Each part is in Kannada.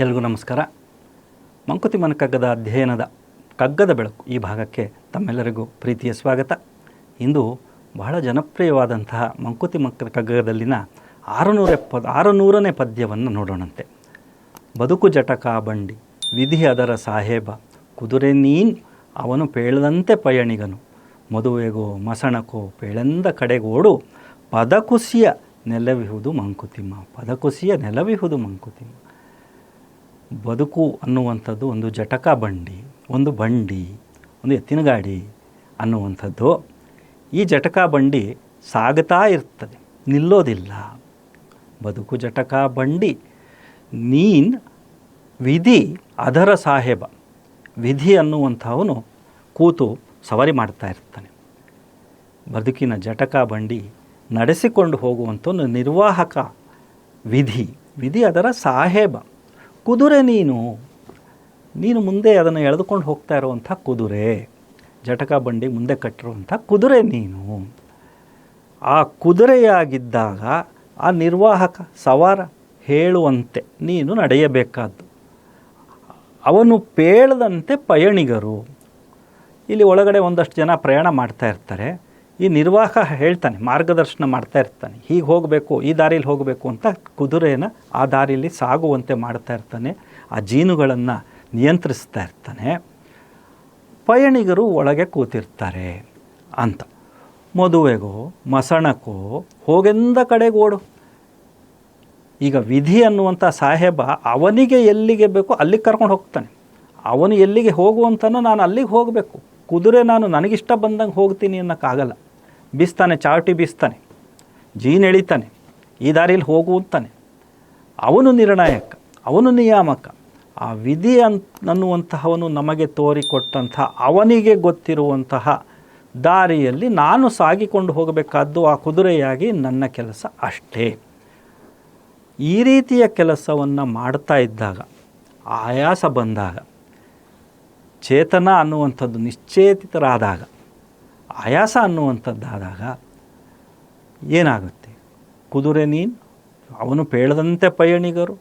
ಎಲ್ರಿಗೂ ನಮಸ್ಕಾರ. ಮಂಕುತಿಮ್ಮನ ಕಗ್ಗದ ಅಧ್ಯಯನದ ಕಗ್ಗದ ಬೆಳಕು ಈ ಭಾಗಕ್ಕೆ ತಮ್ಮೆಲ್ಲರಿಗೂ ಪ್ರೀತಿಯ ಸ್ವಾಗತ. ಇಂದು ಬಹಳ ಜನಪ್ರಿಯವಾದಂತಹ ಮಂಕುತಿಮ್ಮ ಕಗ್ಗದಲ್ಲಿನ ಆರುನೂರ ಎಪ್ಪತ್ತು ಆರುನೂರನೇ ಪದ್ಯವನ್ನು ನೋಡೋಣಂತೆ. ಬದುಕು ಜಟಕ ಬಂಡಿ, ವಿಧಿ ಅದರ ಸಾಹೇಬ, ಕುದುರೆ ನೀನ್, ಅವನು ಪೇಳದಂತೆ ಪಯಣಿಗನು. ಮದುವೆಗೋ, ಮಸಣಕೋ, ಪೇಳೆಂದ ಕಡೆಗೋಡು, ಪದಕುಸಿಯ ನೆಲವಿಹುದು ಮಂಕುತಿಮ್ಮ, ಪದಕುಸಿಯ ನೆಲವಿಹುದು ಮಂಕುತಿಮ್ಮ. ಬದುಕು ಅನ್ನುವಂಥದ್ದು ಒಂದು ಜಟಕ ಬಂಡಿ, ಒಂದು ಬಂಡಿ, ಒಂದು ಎತ್ತಿನ ಗಾಡಿ ಅನ್ನುವಂಥದ್ದು. ಈ ಜಟಕ ಬಂಡಿ ಸಾಗುತ್ತಾ ಇರ್ತದೆ, ನಿಲ್ಲೋದಿಲ್ಲ. ಬದುಕು ಜಟಕ ಬಂಡಿ, ನೀನ್ ವಿಧಿ ಅದರ ಸಾಹೇಬ, ವಿಧಿ ಅನ್ನುವಂಥವನು ಕೂತು ಸವಾರಿ ಮಾಡ್ತಾ ಇರ್ತಾನೆ. ಬದುಕಿನ ಜಟಕ ಬಂಡಿ ನಡೆಸಿಕೊಂಡು ಹೋಗುವಂಥವನು ನಿರ್ವಾಹಕ ವಿಧಿ ವಿಧಿ ಅದರ ಸಾಹೇಬ. ಕುದುರೆ ನೀನು. ನೀನು ಮುಂದೆ ಅದನ್ನು ಎಳೆದುಕೊಂಡು ಹೋಗ್ತಾ ಇರುವಂಥ ಕುದುರೆ, ಜಟಕ ಬಂಡಿ ಮುಂದೆ ಕಟ್ಟಿರುವಂಥ ಕುದುರೆ ನೀನು. ಆ ಕುದುರೆಯಾಗಿದ್ದಾಗ ಆ ನಿರ್ವಾಹಕ ಸವಾರ ಹೇಳುವಂತೆ ನೀನು ನಡೆಯಬೇಕಾದ್ದು. ಅವನು ಪೇಳದಂತೆ ಪಯಣಿಗರು. ಇಲ್ಲಿ ಒಳಗಡೆ ಒಂದಷ್ಟು ಜನ ಪ್ರಯಾಣ ಮಾಡ್ತಾ ಇರ್ತಾರೆ. ಈ ನಿರ್ವಾಹ ಹೇಳ್ತಾನೆ, ಮಾರ್ಗದರ್ಶನ ಮಾಡ್ತಾ ಇರ್ತಾನೆ. ಹೀಗೆ ಹೋಗಬೇಕು, ಈ ದಾರಿಯಲ್ಲಿ ಹೋಗಬೇಕು ಅಂತ ಕುದುರೆನ ಆ ದಾರಿಯಲ್ಲಿ ಸಾಗುವಂತೆ ಮಾಡ್ತಾ ಇರ್ತಾನೆ, ಆ ಜೀನುಗಳನ್ನು ನಿಯಂತ್ರಿಸ್ತಾ ಇರ್ತಾನೆ. ಪಯಣಿಗರು ಒಳಗೆ ಕೂತಿರ್ತಾರೆ ಅಂತ. ಮದುವೆಗೋ, ಮಸಣಕ್ಕೋ, ಹೋಗೆಂದ ಕಡೆಗೆ ಓಡು. ಈಗ ವಿಧಿ ಅನ್ನುವಂಥ ಸಾಹೇಬ ಅವನಿಗೆ ಎಲ್ಲಿಗೆ ಬೇಕೋ ಅಲ್ಲಿಗೆ ಕರ್ಕೊಂಡು ಹೋಗ್ತಾನೆ. ಅವನು ಎಲ್ಲಿಗೆ ಹೋಗುವಂತನೋ ನಾನು ಅಲ್ಲಿಗೆ ಹೋಗಬೇಕು. ಕುದುರೆ ನಾನು ನನಗಿಷ್ಟ ಬಂದಂಗೆ ಹೋಗ್ತೀನಿ ಅನ್ನೋಕ್ಕಾಗಲ್ಲ. ಬೀಸ್ತಾನೆ ಚಾವಟಿ ಬೀಸ್ತಾನೆ, ಜೀನ್ ಎಳಿತಾನೆ, ಈ ದಾರಿಯಲ್ಲಿ ಹೋಗು ಅಂತಾನೆ. ಅವನು ನಿರ್ಣಾಯಕ, ಅವನು ನಿಯಾಮಕ. ಆ ವಿಧಿ ಅನ್, ಅನ್ನುವಂತಹವನು ನಮಗೆ ತೋರಿಕೊಟ್ಟಂತಹ ಅವನಿಗೆ ಗೊತ್ತಿರುವಂತಹ ದಾರಿಯಲ್ಲಿ ನಾನು ಸಾಗಿಕೊಂಡು ಹೋಗಬೇಕಾದ್ದು ಆ ಕುದುರೆಯಾಗಿ ನನ್ನ ಕೆಲಸ ಅಷ್ಟೇ. ಈ ರೀತಿಯ ಕೆಲಸವನ್ನು ಮಾಡ್ತಾ ಇದ್ದಾಗ, ಆಯಾಸ ಬಂದಾಗ, ಚೇತನ ಅನ್ನುವಂಥದ್ದು ನಿಶ್ಚೇತಿತರಾದಾಗ ಆಯಾಸ ಅನ್ನುವಂಥದ್ದಾದಾಗ ಏನಾಗುತ್ತೆ? ಕುದುರೆ ನೀನು, ಅವನು ಪೇಳದಂತೆ ಪಯಣಿಗರು.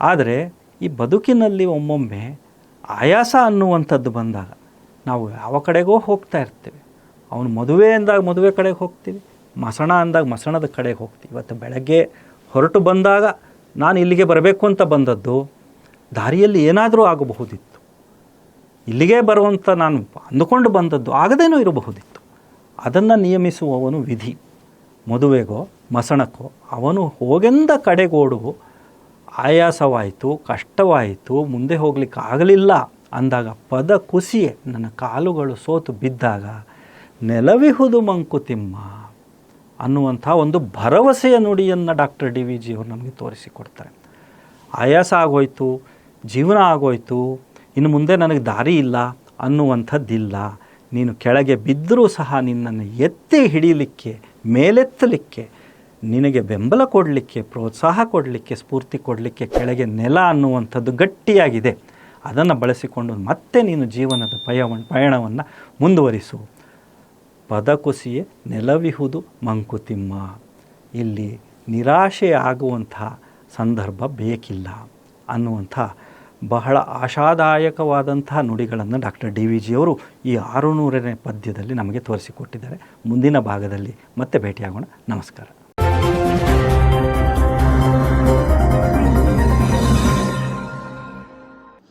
ಆದರೆ ಈ ಬದುಕಿನಲ್ಲಿ ಒಮ್ಮೊಮ್ಮೆ ಆಯಾಸ ಅನ್ನುವಂಥದ್ದು ಬಂದಾಗ ನಾವು ಯಾವ ಕಡೆಗೋ ಹೋಗ್ತಾ ಇರ್ತೇವೆ. ಅವನು ಮದುವೆ ಅಂದಾಗ ಮದುವೆ ಕಡೆಗೆ ಹೋಗ್ತೀವಿ, ಮಸಣ ಅಂದಾಗ ಮಸಣದ ಕಡೆಗೆ ಹೋಗ್ತೀವಿ. ಇವತ್ತು ಬೆಳಗ್ಗೆ ಹೊರಟು ಬಂದಾಗ ನಾನು ಇಲ್ಲಿಗೆ ಬರಬೇಕು ಅಂತ ಬಂದದ್ದು ದಾರಿಯಲ್ಲಿ ಏನಾದರೂ ಆಗಬಹುದಿತ್ತು. ಇಲ್ಲಿಗೆ ಬರುವಂಥ ನಾನು ಅಂದುಕೊಂಡು ಬಂದದ್ದು ಆಗದೇನೂ ಇರಬಹುದಿತ್ತು. ಅದನ್ನು ನಿಯಮಿಸುವವನು ವಿಧಿ. ಮದುವೆಗೋ, ಮಸಣಕ್ಕೋ, ಅವನು ಹೋಗೆಂದ ಕಡೆಗೋಡು ಆಯಾಸವಾಯಿತು, ಕಷ್ಟವಾಯಿತು, ಮುಂದೆ ಹೋಗಲಿಕ್ಕೆ ಆಗಲಿಲ್ಲ ಅಂದಾಗ ಪದ ಕುಸಿಯೇ, ನನ್ನ ಕಾಲುಗಳು ಸೋತು ಬಿದ್ದಾಗ ನೆಲವಿಹುದು ಮಂಕುತಿಮ್ಮ ಅನ್ನುವಂಥ ಒಂದು ಭರವಸೆಯ ನುಡಿಯನ್ನು ಡಾಕ್ಟರ್ ಡಿ ವಿ ಜಿಯವರು ನಮಗೆ ತೋರಿಸಿಕೊಡ್ತಾರೆ. ಆಯಾಸ ಆಗೋಯ್ತು, ಜೀವನ ಆಗೋಯ್ತು ಇನ್ನು ಮುಂದೆ ನನಗೆ ದಾರಿ ಇಲ್ಲ, ಅನ್ನುವಂಥದ್ದಿಲ್ಲ. ನೀನು ಕೆಳಗೆ ಬಿದ್ದರೂ ಸಹ ನಿನ್ನನ್ನು ಎತ್ತಿ ಹಿಡಿಯಲಿಕ್ಕೆ ಮೇಲೆತ್ತಲಿಕ್ಕೆ, ನಿನಗೆ ಬೆಂಬಲ ಕೊಡಲಿಕ್ಕೆ, ಪ್ರೋತ್ಸಾಹ ಕೊಡಲಿಕ್ಕೆ, ಸ್ಫೂರ್ತಿ ಕೊಡಲಿಕ್ಕೆ ಕೆಳಗೆ ನೆಲ ಅನ್ನುವಂಥದ್ದು ಗಟ್ಟಿಯಾಗಿದೆ. ಅದನ್ನು ಬಳಸಿಕೊಂಡು ಮತ್ತೆ ನೀನು ಜೀವನದ ಪಯ ಪಯಣವನ್ನು ಮುಂದುವರಿಸು. ಪದಕುಸಿಯೇ ನೆಲವಿಹುದು ಮಂಕುತಿಮ್ಮ. ಇಲ್ಲಿ ನಿರಾಶೆ ಆಗುವಂತಹ ಸಂದರ್ಭ ಬೇಕಿಲ್ಲ ಅನ್ನುವಂಥ ಬಹಳ ಆಶಾದಾಯಕವಾದಂತಹ ನುಡಿಗಳನ್ನು ಡಾಕ್ಟರ್ ಡಿ ವಿ ಜಿಯವರು ಈ ಆರುನೂರನೇ ಪದ್ಯದಲ್ಲಿ ನಮಗೆ ತೋರಿಸಿಕೊಟ್ಟಿದ್ದಾರೆ. ಮುಂದಿನ ಭಾಗದಲ್ಲಿ ಮತ್ತೆ ಭೇಟಿಯಾಗೋಣ. ನಮಸ್ಕಾರ.